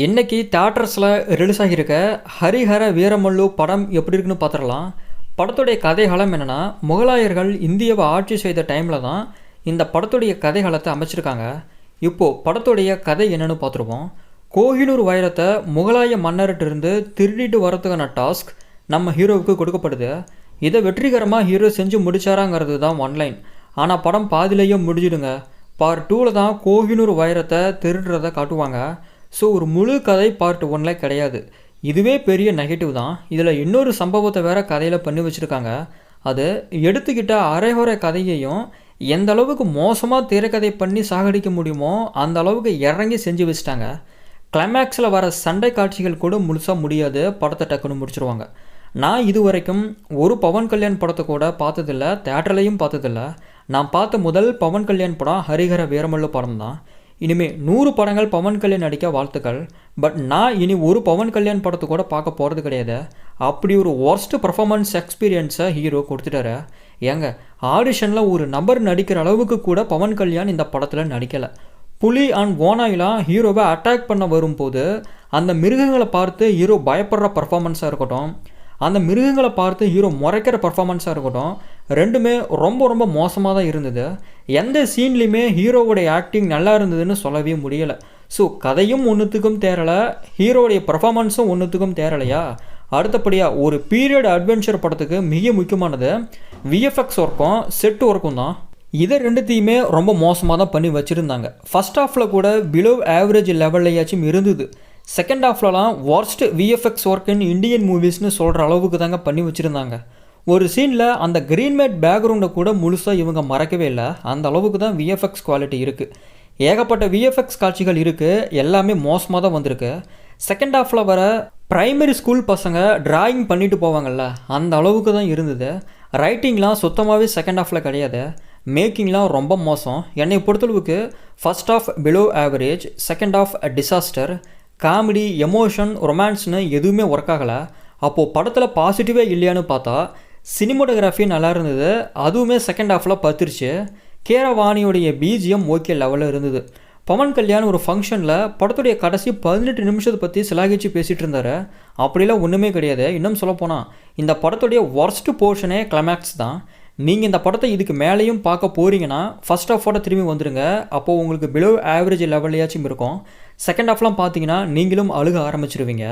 இன்னைக்கு தேட்டர்ஸில் ரிலீஸ் ஆகியிருக்க ஹரிஹர வீரமல்லு படம் எப்படி இருக்குன்னு பார்த்துடலாம். படத்துடைய கதைகளம் என்னென்னா முகலாயர்கள் இந்தியாவை ஆட்சி செய்த டைமில் தான் இந்த படத்துடைய கதைகளத்தை அமைச்சிருக்காங்க. இப்போது படத்துடைய கதை என்னென்னு பார்த்துருவோம். கோஹினூர் வைரத்தை முகலாய மன்னர்கிட்ட திருடிட்டு வரதுக்கான டாஸ்க் நம்ம ஹீரோவுக்கு கொடுக்கப்படுது. இதை வெற்றிகரமாக ஹீரோ செஞ்சு முடிச்சாராங்கிறது தான் ஒன்லைன் ஆனால் படம் பாதியிலேயே முடிஞ்சிடுங்க. பார்ட் டூவில் தான் கோஹினூர் வைரத்தை திருடுறதை காட்டுவாங்க. ஸோ ஒரு முழு கதை பார்ட் ஒன்ல கிடையாது. இதுவே பெரிய நெகட்டிவ் தான். இதில் இன்னொரு சம்பவத்தை வேற கதையில் பண்ணி வச்சுருக்காங்க. அது எடுத்துக்கிட்ட அரைகுறை கதையையும் எந்த அளவுக்கு மோசமாக திரைக்கதை பண்ணி சாகடிக்க முடியுமோ அந்த அளவுக்கு இறங்கி செஞ்சு வச்சுட்டாங்க. கிளைமேக்ஸில் வர சண்டை காட்சிகள் கூட முழுசாக முடியாது. படத்தை டக்குன்னு முடிச்சிருவாங்க. நான் இது வரைக்கும் ஒரு பவன் கல்யாண் படத்தை கூட பார்த்ததில்ல. தேட்டர்லையும் பார்த்ததில்ல. நான் பார்த்த முதல் பவன் கல்யாண் படம் ஹரிஹர வீரமல்லு படம் தான் இனிமே நூறு படங்கள் பவன் கல்யாண் நடிக்க வாழ்த்துக்கள். பட் நான் இனி ஒரு பவன் கல்யாண் படத்தை கூட பார்க்க போகிறது கிடையாது. அப்படி ஒரு ஒர்ஸ்ட் பர்ஃபாமன்ஸ் எக்ஸ்பீரியன்ஸை ஹீரோ கொடுத்துட்டாரு. ஏங்க ஆடிஷனில் ஒரு நபர் நடிக்கிற அளவுக்கு கூட பவன் கல்யாண் இந்த படத்தில் நடிக்கலை. புலி அண்ட் ஓனாயிலாம் ஹீரோவை அட்டாக் பண்ண வரும்போது அந்த மிருகங்களை பார்த்து ஹீரோ பயப்படுற பர்ஃபாமன்ஸாக இருக்கட்டும் அந்த மிருகங்களை பார்த்து ஹீரோ முறைக்கிற பர்ஃபாமன்ஸாக இருக்கட்டும் ரெண்டுமே ரொம்ப ரொம்ப மோசமாக தான் இருந்தது. எந்த சீன்லேயுமே ஹீரோவுடைய ஆக்டிங் நல்லா இருந்ததுன்னு சொல்லவே முடியலை. ஸோ கதையும் ஒன்றுத்துக்கும் தேரலை ஹீரோவுடைய பர்ஃபார்மன்ஸும் ஒன்றுத்துக்கும் தேரலையா அடுத்தபடியாக ஒரு பீரியட் அட்வென்ச்சர் படத்துக்கு மிக முக்கியமானது விஎஃப்எக்ஸ் ஒர்க்கும் செட் ஒர்க்கும் தான். இதை ரெண்டுத்தையுமே ரொம்ப மோசமாக தான் பண்ணி வச்சுருந்தாங்க. ஃபஸ்ட் ஹாஃபில் கூட பிலோ ஆவரேஜ் லெவல்லையாச்சும் இருந்தது. Second ஹாஃப்லலாம் worst VFX work in Indian மூவிஸ்னு சொல்கிற அளவுக்கு தாங்க பண்ணி வச்சுருந்தாங்க. ஒரு சீனில் அந்த க்ரீன்மேட் பேக்ரவுண்டை கூட முழுசாக இவங்க மறக்கவே இல்லை. அந்த அளவுக்கு தான் விஎஃப்எக்ஸ் குவாலிட்டி இருக்குது ஏகப்பட்ட விஎஃப்எக்ஸ் காட்சிகள் இருக்குது எல்லாமே மோசமாக தான் வந்திருக்கு. செகண்ட் ஹாஃபில் வர ப்ரைமரி ஸ்கூல் பசங்க டிராயிங் பண்ணிட்டு போவாங்கள்ல அந்த அளவுக்கு தான் இருந்தது. ரைட்டிங்லாம் சுத்தமாகவே செகண்ட் ஹாஃபில் கிடையாது. மேக்கிங்லாம் ரொம்ப மோசம். என்னை பொறுத்தளவுக்கு first half below average second half disaster comedy emotion ரொமான்ஸ்னு எதுவுமே ஒர்க் ஆகலை. அப்போது படத்தில் பாசிட்டிவே இல்லையான்னு பார்த்தா சினிமோட்டோகிராஃபி நல்லா இருந்தது. அதுவுமே செகண்ட் ஹாஃபில் பத்துருச்சு. கேரவாணியுடைய பிஜிஎம் ஓகே லெவலில் இருந்தது. பவன் கல்யாண் ஒரு ஃபங்க்ஷனில் படத்துடைய கடைசி பதினெட்டு நிமிஷத்தை பற்றி சிலாகிச்சு பேசிகிட்டு இருந்தார். அப்படிலாம் ஒன்றுமே கிடையாது. இன்னும் சொல்லப்போனால் இந்த படத்துடைய ஒர்ஸ்ட் போர்ஷனே கிளைமேக்ஸ் தான். நீங்கள் இந்த படத்தை இதுக்கு மேலேயும் பார்க்க போகிறீங்கன்னா ஃபஸ்ட் ஹாஃபோட திரும்பி வந்துடுங்க அப்போது உங்களுக்கு பிலோ ஆவரேஜ் லெவல்லையாச்சும் இருக்கும். செகண்ட் ஹாஃப்லாம் பார்த்தீங்கன்னா நீங்களும் அழுக ஆரம்பிச்சிருவீங்க.